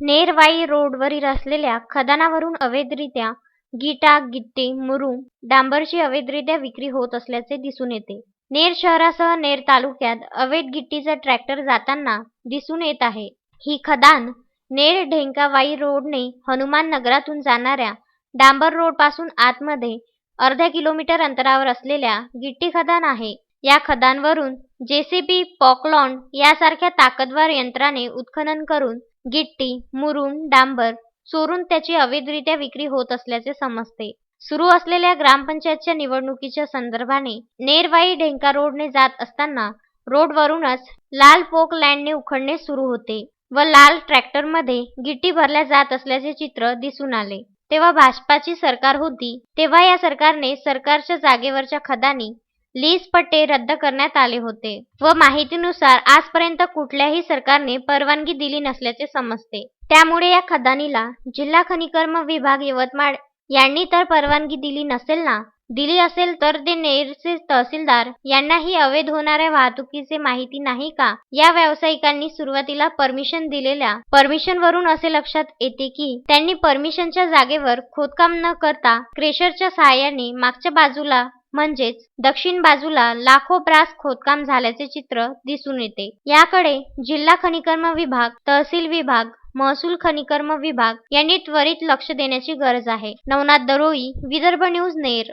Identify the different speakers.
Speaker 1: नेरवाई रोडवरील असलेल्या खदानावरून अवैधरित्या गिटा गिट्टी मुरुम डांबरची अवैधरित्या विक्री होत असल्याचे दिसून येते. नेर शहरासह नेर तालुक्यात अवैध गिट्टीचा ट्रॅक्टर जाताना दिसून येत आहे. ही खदान नेर ढेंकावाई रोडने हनुमान नगरातून जाणाऱ्या डांबर रोडपासून आतमध्ये अर्ध्या किलोमीटर अंतरावर असलेल्या गिट्टी खदान आहे. या खदानवरून जेसीबी पॉकलॉन यासारख्या ताकदवार यंत्राने उत्खनन करून गिट्टी मुरुम डांबर चोरून त्याची अवैधरित्या विक्री होत असल्याचे समजते. सुरू असलेल्या ग्रामपंचायतच्या निवडणुकीच्या संदर्भाने नेरवाई ढेंका रोडने जात असताना रोडवरूनच लाल पोक लँडने उखडणे सुरू होते व लाल ट्रॅक्टरमध्ये गिट्टी भरल्या जात असल्याचे चित्र दिसून आले. तेव्हा भाजपाची सरकार होती तेव्हा या सरकारने सरकारच्या जागेवरच्या खदानी लीज पट्टे रद्द करण्यात आले होते व माहितीनुसार आजपर्यंत कुठल्याही सरकारने परवानगी दिली नसल्याचे समजते. त्यामुळे या खदानीला जिल्हा खनिकर्म विभाग यवतमाळ यांनी तर परवानगी दिली नसेल ना? दिली असेल तर ते नेरचे तहसीलदार यांनाही अवैध होणाऱ्या वाहतुकीचे माहिती नाही का? या व्यावसायिकांनी सुरुवातीला परमिशन दिलेल्या परमिशन वरून असे लक्षात येते की त्यांनी परमिशनच्या जागेवर खोदकाम न करता क्रेशरच्या सहाय्याने मागच्या बाजूला म्हणजेच दक्षिण बाजूला लाखो ब्रास खोदकाम झाल्याचे चित्र दिसून येते. याकडे जिल्हा खनिकर्म विभाग तहसील विभाग महसूल खनिकर्म विभाग यांनी त्वरित लक्ष देण्याची गरज आहे. नवनाथ दरोई विदर्भ न्यूज नेर